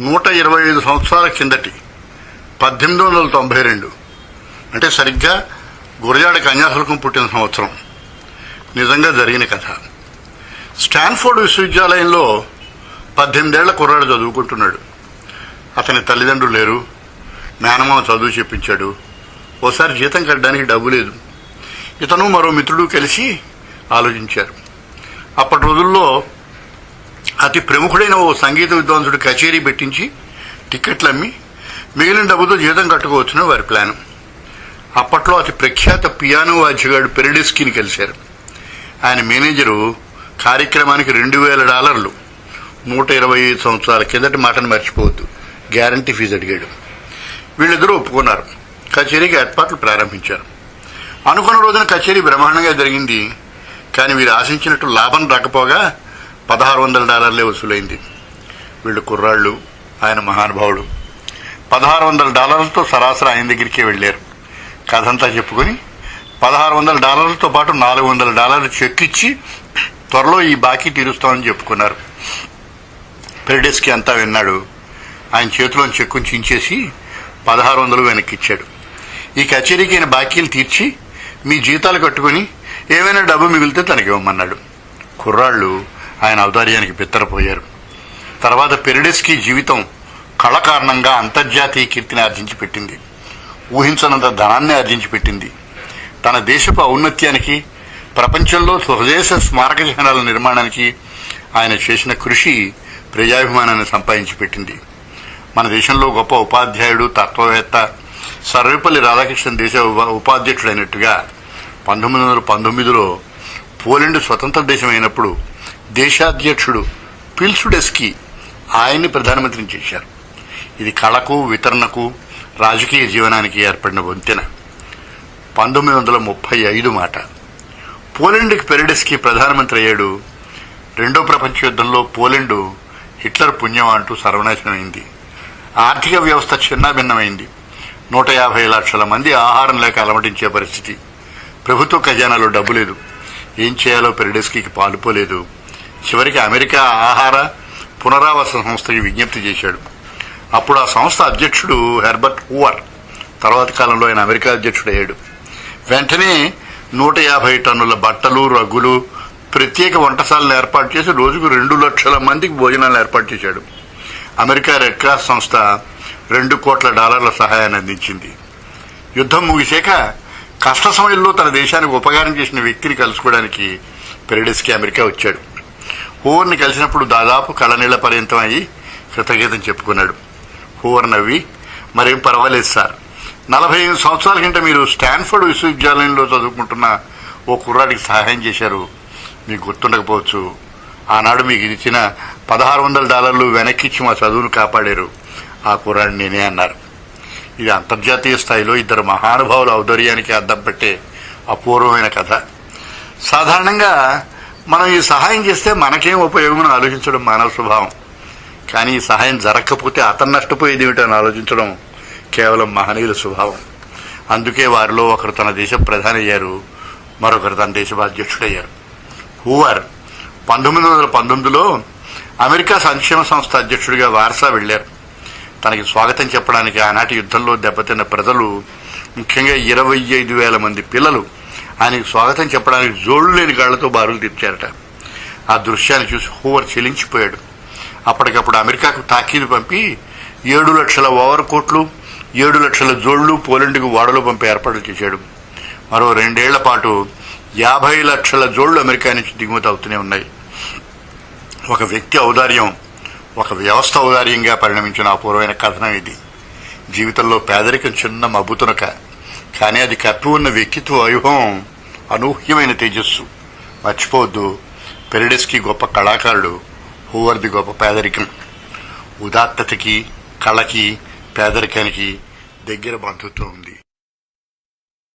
నూట ఇరవై ఐదు సంవత్సరాల కిందటి పద్దెనిమిది వందల తొంభై రెండు. అంటే సరిగ్గా గురజాడ కన్యాశుల్కం పుట్టిన సంవత్సరం. నిజంగా జరిగిన కథ. స్టాన్ఫోర్డ్ విశ్వవిద్యాలయంలో పద్దెనిమిదేళ్ళ కుర్రాడు చదువుకుంటున్నాడు. అతని తల్లిదండ్రులు లేరు. నానమ్మ చదువు చెప్పించాడు. ఓసారి జీతం కట్టడానికి డబ్బు లేదు. ఇతను మరో మిత్రుడు కలిసి ఆలోచించారు. అప్పటి రోజుల్లో అతి ప్రముఖుడైన ఓ సంగీత విద్వాంసుడు కచేరీ పెట్టించి టిక్కెట్లు అమ్మి మిగిలిన డబ్బుతో జీతం కట్టుకోవచ్చున వారి ప్లాన్. అప్పట్లో అతి ప్రఖ్యాత పియానో వాద్యగాడు పెరిడిస్కిని కలిశారు. ఆయన మేనేజరు కార్యక్రమానికి రెండు వేల డాలర్లు. నూట ఇరవై ఐదు సంవత్సరాల కిందటి మాటను మర్చిపోవద్దు. గ్యారంటీ ఫీజు అడిగాడు. వీళ్ళిద్దరూ ఒప్పుకున్నారు. కచేరీకి ఏర్పాట్లు ప్రారంభించారు. అనుకున్న రోజున కచేరీ బ్రహ్మాండంగా జరిగింది. కానీ వీరు ఆశించినట్టు లాభం రాకపోగా పదహారు వందల డాలర్లే వసూలైంది. వీళ్ళు కుర్రాళ్ళు ఆయన మహానుభావుడు. పదహారు వందల డాలర్లతో సరాసరి ఆయన దగ్గరికే వెళ్ళారు. కథంతా చెప్పుకొని పదహారు వందల డాలర్లతో పాటు నాలుగు వందల డాలర్లు చెక్ ఇచ్చి త్వరలో ఈ బాకీ తీరుస్తామని చెప్పుకున్నారు. పెరిడెస్కి అంతా విన్నాడు. ఆయన చేతిలోని చెక్కుని చించేసి పదహారు వందలు వెనక్కిచ్చాడు. ఈ కచేరీకి ఆయన బాకీలు తీర్చి మీ జీతాలు కట్టుకుని ఏమైనా డబ్బు మిగిలితే తనకి ఇవ్వమన్నాడు కుర్రాళ్ళు ఆయన ఔదార్యానికి బిత్తరపోయారు. తర్వాత పెరిడెస్కి జీవితం కళ కారణంగా అంతర్జాతీయ కీర్తిని ఆర్జించి పెట్టింది. ఊహించనంత ధనాన్ని ఆర్జించి పెట్టింది. తన దేశపు ఔన్నత్యానికి ప్రపంచంలో స్వదేశ స్మారక చిహ్నాల నిర్మాణానికి ఆయన చేసిన కృషి ప్రజాభిమానాన్ని సంపాదించి పెట్టింది. మన దేశంలో గొప్ప ఉపాధ్యాయుడు తత్వవేత్త సర్వేపల్లి రాధాకృష్ణ దేశ ఉపాధ్యక్షుడైనట్టుగా పంతొమ్మిది వందల పంతొమ్మిదిలో పోలెండ్ స్వతంత్ర దేశం అయినప్పుడు దేశాధ్యక్షుడు పిల్సుడెస్కి ఆయన్ని ప్రధానమంత్రిని చేశారు. ఇది కళకు వితరణకు రాజకీయ జీవనానికి ఏర్పడిన వంతెన. పంతొమ్మిది వందల ముప్పై ఐదు మాట. పోలెండ్కి పెరడెస్కి ప్రధానమంత్రి అయ్యాడు. రెండో ప్రపంచ యుద్ధంలో పోలెండు హిట్లర్ పుణ్యం అంటూ సర్వనాశనమైంది. ఆర్థిక వ్యవస్థ చిన్నాభిన్నమైంది. నూట యాభై లక్షల మంది ఆహారం లేక అలమటించే పరిస్థితి. ప్రభుత్వ ఖజానాలో డబ్బు లేదు. ఏం చేయాలో పెరడెస్కి పాలుపోలేదు. చివరికి అమెరికా ఆహార పునరావాస సంస్థకి విజ్ఞప్తి చేశాడు. అప్పుడు ఆ సంస్థ అధ్యక్షుడు హెర్బర్ట్ హూవర్ తర్వాత కాలంలో ఆయన అమెరికా అధ్యక్షుడు అయ్యాడు వెంటనే నూట యాభై టన్నుల బట్టలు రగ్గులు ప్రత్యేక వంటశాలను ఏర్పాటు చేసి రోజుకు రెండు లక్షల మందికి భోజనాలు ఏర్పాటు చేశాడు. అమెరికా రెడ్ క్రాస్ సంస్థ రెండు కోట్ల డాలర్ల సహాయాన్ని అందించింది. యుద్ధం ముగిసాక కష్ట సమయంలో తన దేశానికి ఉపకారం చేసిన వ్యక్తిని కలుసుకోవడానికి పెరిడెస్కి అమెరికా వచ్చాడు. హూవర్ని కలిసినప్పుడు దాదాపు కళ్ళనీళ్ళ పర్యంతం అయ్యి కృతజ్ఞతను చెప్పుకున్నాడు. హూవర్ నవ్వి మరేం పర్వాలేదు సార్. నలభై ఐదు సంవత్సరాల కింద మీరు స్టాన్ఫర్డ్ విశ్వవిద్యాలయంలో చదువుకుంటున్న ఓ కుర్రాడికి సహాయం చేశారు. మీకు గుర్తుండకపోవచ్చు. ఆనాడు మీకు ఇచ్చిన పదహారు వందల డాలర్లు వెనక్కిచ్చి మా చదువును కాపాడారు. ఆ కుర్రాడిని నేనే అన్నారు. ఇది అంతర్జాతీయ స్థాయిలో ఇద్దరు మహానుభావుల ఔదర్యానికి అద్దం పట్టే అపూర్వమైన కథ. సాధారణంగా మనం ఈ సహాయం చేస్తే మనకేం ఉపయోగం అని ఆలోచించడం మానవ స్వభావం. కానీ ఈ సహాయం జరగకపోతే అతను నష్టపోయేది ఏమిటని ఆలోచించడం కేవలం మహనీయుల స్వభావం. అందుకే వారిలో ఒకరు తన దేశ ప్రధాని అయ్యారు మరొకరు తన దేశ అధ్యక్షుడయ్యారు హూవర్ పంతొమ్మిది వందల పంతొమ్మిదిలో అమెరికా సంక్షేమ సంస్థ అధ్యక్షుడిగా వార్సా వెళ్ళారు. తనకి స్వాగతం చెప్పడానికి ఆనాటి యుద్ధంలో దెబ్బతిన్న ప్రజలు ముఖ్యంగా ఇరవై ఐదు వేల మంది పిల్లలు ఆయనకు స్వాగతం చెప్పడానికి జోళ్ళు లేని గాళ్ళతో బారులు తెచ్చారట ఆ దృశ్యాన్ని చూసి హూవర్ చెలించిపోయాడు. అప్పటికప్పుడు అమెరికాకు తాకీదు పంపి ఏడు లక్షల ఓవర్ కోట్లు ఏడు లక్షల జోళ్ళు పోలెండ్కు వాడలో పంపి ఏర్పాట్లు చేశాడు. మరో రెండేళ్ళ పాటు యాభై లక్షల జోళ్ళు అమెరికా నుంచి దిగుమతి అవుతూనే ఉన్నాయి. ఒక వ్యక్తి ఔదార్యం ఒక వ్యవస్థ ఔదార్యంగా పరిణమించిన అపూర్వమైన కథనం ఇది. జీవితంలో పేదరికం చిన్న మబ్బుతునక కానీ అది కప్పి ఉన్న వ్యక్తిత్వ వైభవం అనూహ్యమైన తేజస్సు. మర్చిపోవద్దు. పెరడెస్కి గొప్ప కళాకారుడు హూవర్ది గొప్ప పేదరికం. ఉదాత్తతకి కళకి పేదరికానికి దగ్గర బంధుత్వం ఉంది.